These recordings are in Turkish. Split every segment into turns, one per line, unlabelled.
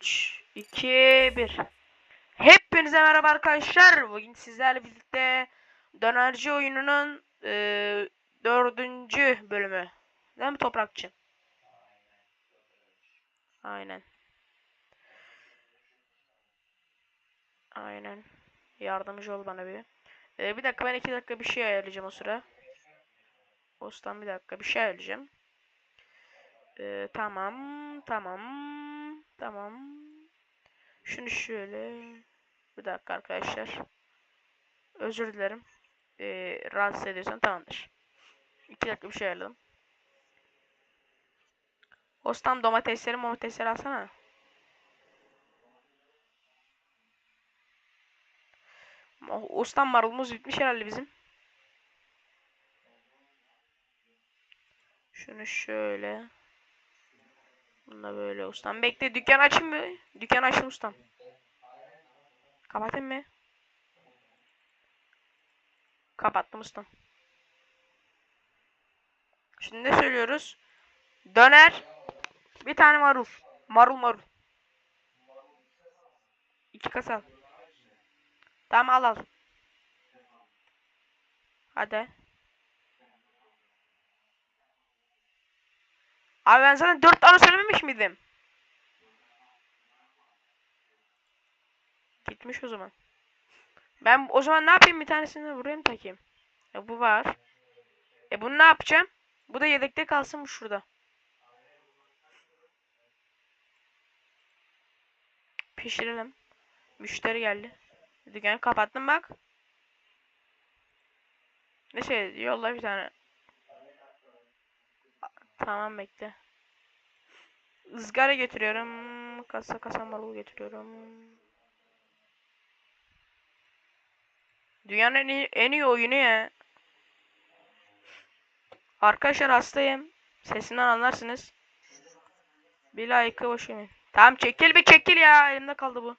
3, 2, 1. Hepinize merhaba arkadaşlar. Bugün sizlerle birlikte dönerci oyununun e, dördüncü bölümü. Değil mi Toprakçı? Aynen. Aynen. Yardımcı ol bana bir. E, bir dakika ben iki dakika bir şey ayarlayacağım o sıra. Ostan bir dakika bir şey ayarlayacağım. E, tamam. Tamam. Tamam. Şunu şöyle. Bir dakika arkadaşlar. Özür dilerim. Ee, rahatsız ediyorsan tamamdır. İki dakika bir şey ayarladım. Ostam domatesleri domatesleri alsana. O- Ostam marulumuz bitmiş herhalde bizim. Şunu şöyle. Bunu da böyle ustam. Bekle dükkan açayım mı? Dükkan açayım ustam. Kapatayım mı? Kapattım ustam. Şimdi ne söylüyoruz? Döner. Bir tane marul. Marul marul. İki kasa. Tamam al al. Hadi. Abi ben sana dört tane söylememiş miydim? Gitmiş o zaman. Ben o zaman ne yapayım bir tanesini buraya mı takayım? E bu var. E bunu ne yapacağım? Bu da yedekte kalsın şurada. Pişirelim. Müşteri geldi. Dükkanı kapattım bak. Ne şey yolla bir tane. Tamam bekle. Izgara getiriyorum. Kasa kasa marul getiriyorum. Dünyanın en iyi, en iyi oyunu ya. Arkadaşlar hastayım. Sesimden anlarsınız. Bir like'ı boş yemeyin. Tamam çekil bir çekil ya. Elimde kaldı bu.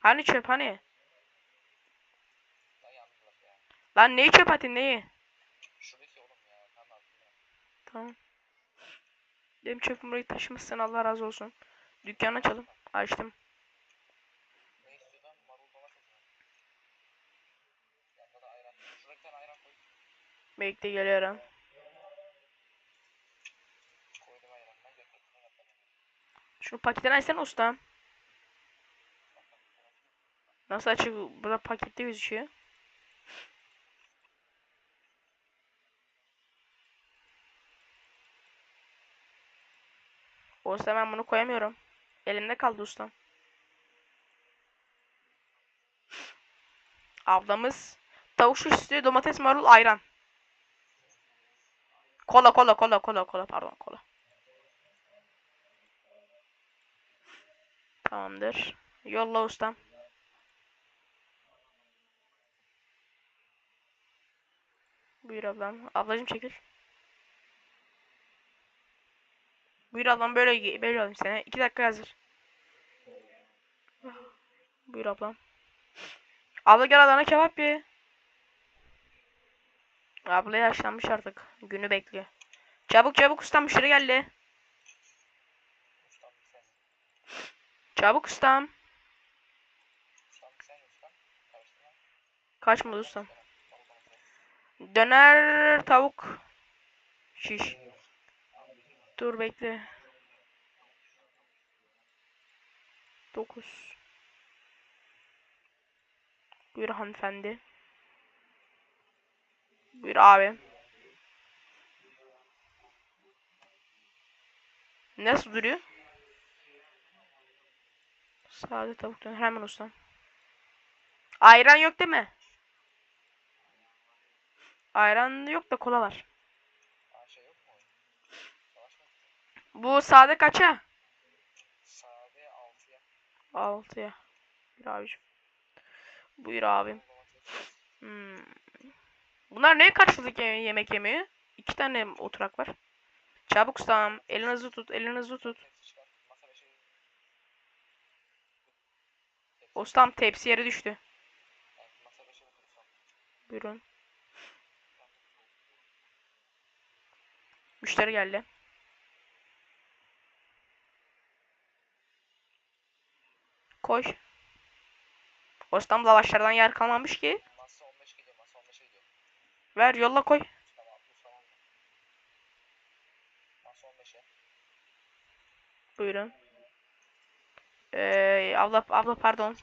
Hani çöp hani?
Lan
neyi çöp atayım neyi?
Şuradaki oğlum ya. Tamam ya.
Tamam. Benim çöpümü burayı taşımışsın Allah razı olsun. Dükkan açalım. Açtım. Bekle geliyorum. Şunu paketten açsana ustam. Nasıl açık? Burada pakette gözüküyor. Olsa ben bunu koyamıyorum. Elimde kaldı ustam. Ablamız tavuk şiş domates, marul, ayran. Kola, kola, kola, kola, kola, pardon, kola. Tamamdır. Yolla ustam. Buyur ablam. Ablacım çekil. Buyur ablam böyle böyle alayım seni. İki dakika hazır. Buyur ablam. Abla gel Adana kebap ye. Abla yaşlanmış artık. Günü bekliyor. Çabuk çabuk ustam müşteri geldi. Çabuk ustam. Kaçmadı ustam. Döner tavuk. Şiş. Dur bekle. 9. Buyur hanımefendi. Buyur abi. Nasıl duruyor? Sade tavuk döner hemen ustam. Ayran yok değil mi? Ayran yok da kola var.
Aa şey yok mu? Savaş mı?
Bu sade kaça?
Sade 6'ya.
6'ya. Buyur abicim. Buyur abim. Hmm. Bunlar neye karşılık ye- yemek yemiyor? İki tane oturak var. Çabuk ustam. Elini hızlı tut. Elini hızlı tut. Ustam tepsi yere düştü. Buyurun. Müşteri geldi. Koy. Ustam lavaşlardan yer kalmamış ki.
Masa 15 gidiyor. Masa 15'e gidiyor.
Ver yolla koy.
Tamam. Bu tamam. Masa 15'e.
Buyurun. Ee, abla abla pardon.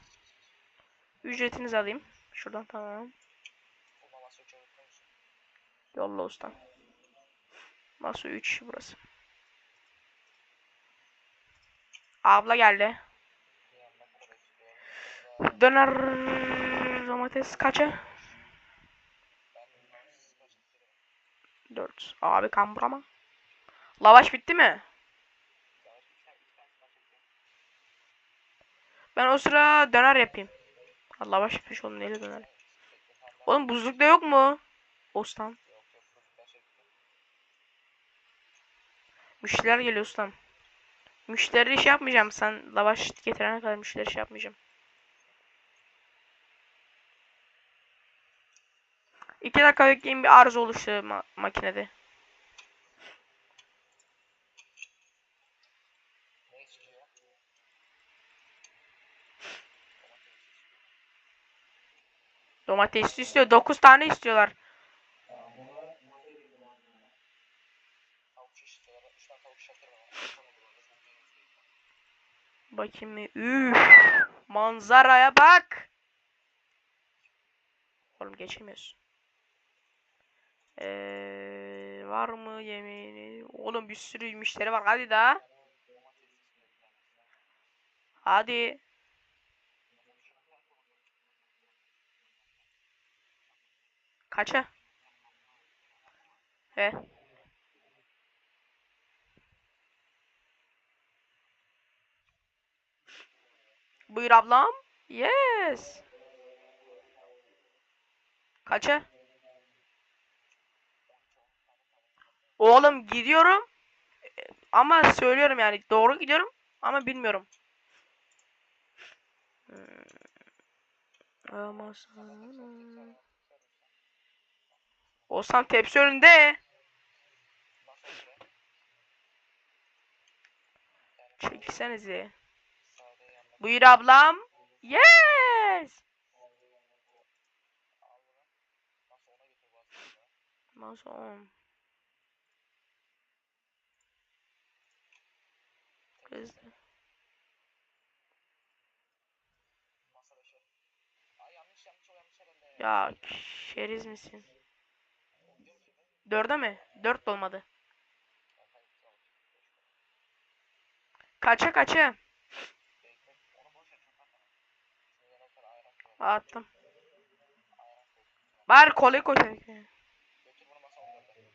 Ücretinizi alayım. Şuradan tamam.
Bulma masa 3'e bakıyor musun?
Yolla ustam. Masa 3 burası. Abla geldi.
Bir yandan Kore istiyor.
Döner domates kaça?
Ben siz kaç istiyorum?
4. Abi kamburama. Lavaş bitti mi? Ben o sıra döner yapayım. Lavaş yapmış onun neyle döner. Oğlum buzlukta yok mu?
Şey gidiyor.
Müşteriler geliyor ustam. Müşteri iş yapmayacağım. Sen lavaş getirene kadar müşteri iş yapmayacağım. İki dakika bekleyin bir arıza oluştu ma- makinede.
Ne istiyor?
Domatesli istiyor. 9 tane istiyorlar.
Tavuk şiş istiyorlar. 3 tane tavuk şiş atıyorum ama.
Bakayım bir. Üf. Manzaraya bak. Oğlum geçemiyorsun. Ee, var mı yemeğini? Oğlum bir sürü müşteri var. Hadi daha. Hadi. Kaça? He. Buyur ablam. Yes. Kaça? Oğlum gidiyorum. Ama söylüyorum yani doğru gidiyorum ama bilmiyorum. Hmm. Ama. Olsam tepsi önünde.
Masa 2'e.
Çekilsenize. Buyur ablam. Yes.
Masa 10'a herhalde.
Ya şeriz misin? Dörde mi? Dört olmadı. Kaça kaça?
Bekle. Onu boş ver çok atma. Şimdi yana kadar ayran koy.
Attım.
Ayran koy.
Bari kolay koy.
Götür bunu masa 14'e.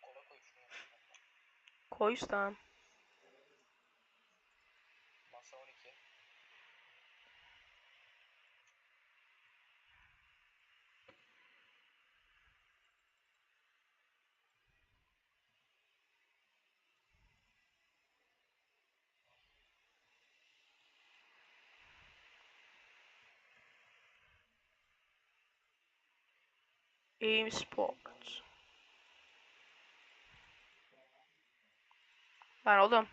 Kola koy şunu yanına.
Koy ustam.
Masa 12.
Aim Sports. Lan oğlum.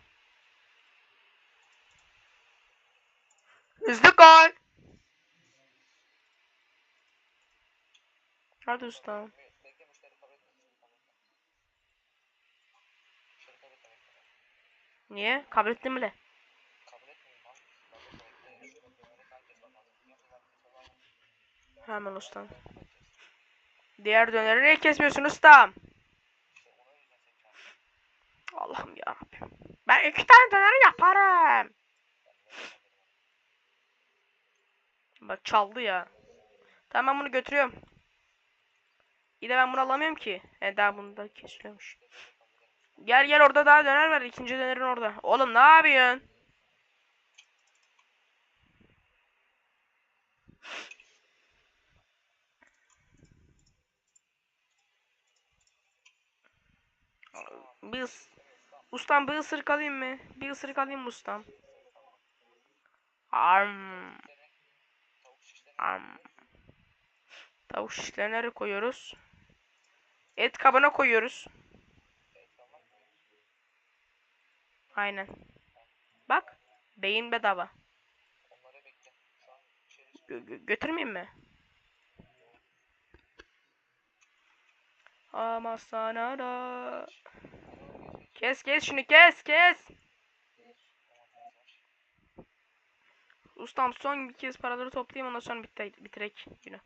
Hızlı koy. Hadi
bekle.
Niye? Kabul ettin bile. Hemen ustam. Diğer döneri niye kesmiyorsun ustam? Allah'ım yarabbim. Ben iki tane döneri yaparım. Bak çaldı ya. Tamam ben bunu götürüyorum. İyi de ben bunu alamıyorum ki. He daha bunu da kesiliyormuş. Gel gel orada daha döner var. İkinci dönerin orada. Oğlum ne yapıyorsun? Is- Ustam bir ısırık alayım mı? Bir ısırık alayım ustam? Arm.
Şişleri
Arm. Tavuk nereye koyuyoruz? Et kabına koyuyoruz. Aynen. Bak. Beyin bedava. Gö- götürmeyeyim mi? Ama sana da... Kes kes şunu kes kes. Ustam son bir kez paraları toplayayım ondan sonra bitir bitirek günü.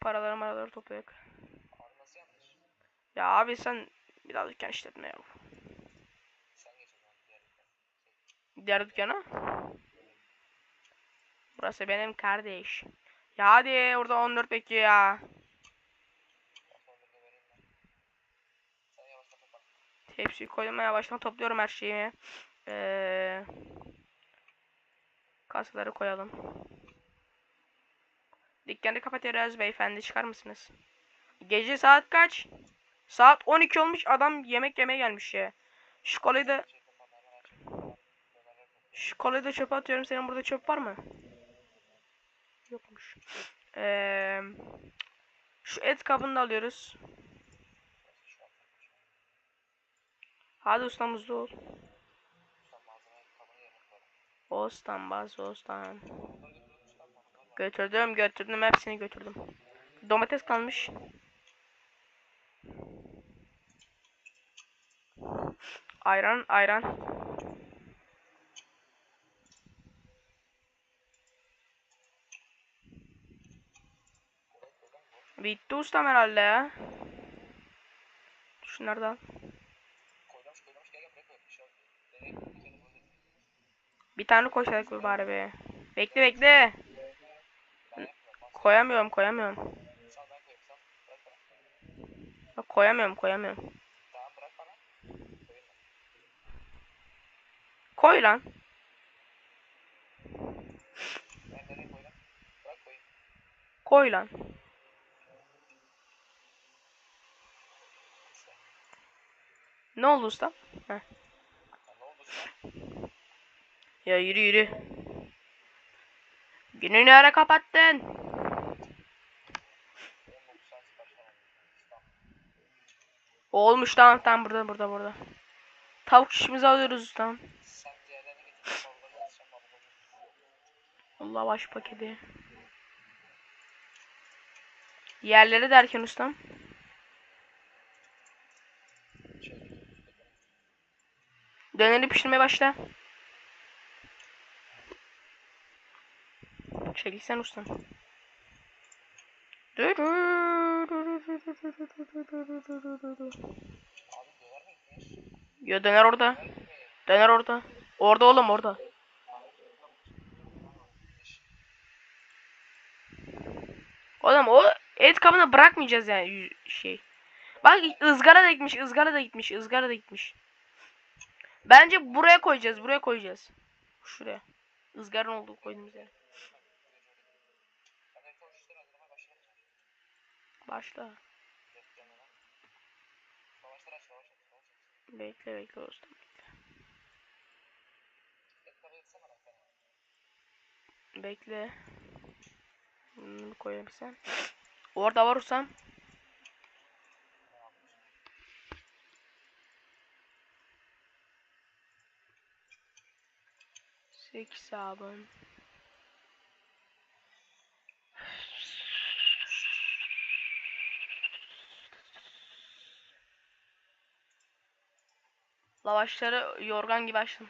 Paraları maraları toplayak. Ya abi sen biraz dükkan işletme ya.
Diğer dükkana.
Burası benim kardeş. Ya hadi orada 14 bekliyor ya.
Yavaştan.
Hepsi koymaya baştan topluyorum her şeyi. Ee, kasaları koyalım. Dükkanı kapatıyoruz beyefendi çıkar mısınız? Gece saat kaç? Saat 12 olmuş adam yemek yemeye gelmiş ya. Şu kolayı da şu kolayı da çöpe atıyorum. Senin burada çöp var mı? Yokmuş. Ee, şu et kabını da alıyoruz. Hadi ustam hızlı ol. Ostan baz ostan. Götürdüm götürdüm hepsini götürdüm. Domates kalmış. Ayran ayran. Bitti ustam herhalde ya.
Koy? Bir
tane koysayduk bir bari be. Bekle bekle. Koyamıyorum koyamıyorum. Bak, koyamıyorum koyamıyorum. Koy lan. Koy lan. Ne oldu usta?
Ya
yürü yürü. Günü ne ara kapattın?
Benim 9 saat sipariş almadım. Tamam.
Olmuş tamam tamam burada burada burada. Tavuk şişimizi alıyoruz.
Bavulları
Allah baş paketi. Yerleri derken ustam. Döneri pişirmeye başla. Çekilsen ustam. Ya döner orada.
Döner
orada. Orada oğlum orada. Oğlum o et kabını bırakmayacağız yani şey. Bak ızgara da gitmiş, ızgara da gitmiş, ızgara da gitmiş. Bence buraya koyacağız. Buraya koyacağız. Şuraya. Izgaran oldu koyduğumuz yere. Başla. Bekle bekle
dostum bekle.
Bekle. Bunu koyayım sen. Orada var Hüsam. 8 abone. Lavaşları yorgan gibi açtım.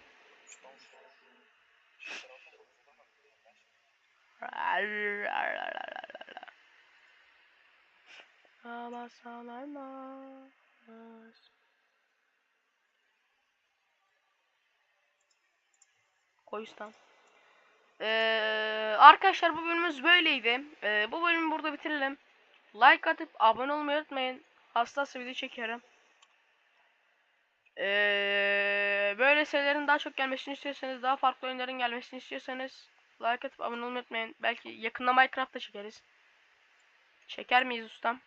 Ama sana Koy ustam. Ee, arkadaşlar bu bölümümüz böyleydi. Ee, bu bölümü burada bitirelim. Like atıp abone olmayı unutmayın. Hassas video çekiyorum. Ee, böyle serilerin daha çok gelmesini istiyorsanız, daha farklı oyunların gelmesini istiyorsanız like atıp abone olmayı unutmayın. Belki yakında Minecraft da çekeriz. Çeker miyiz ustam?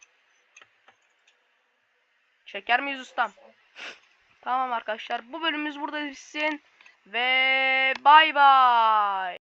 Çeker miyiz ustam? Tamam arkadaşlar. Bu bölümümüz burada bitsin. で、バイバイ。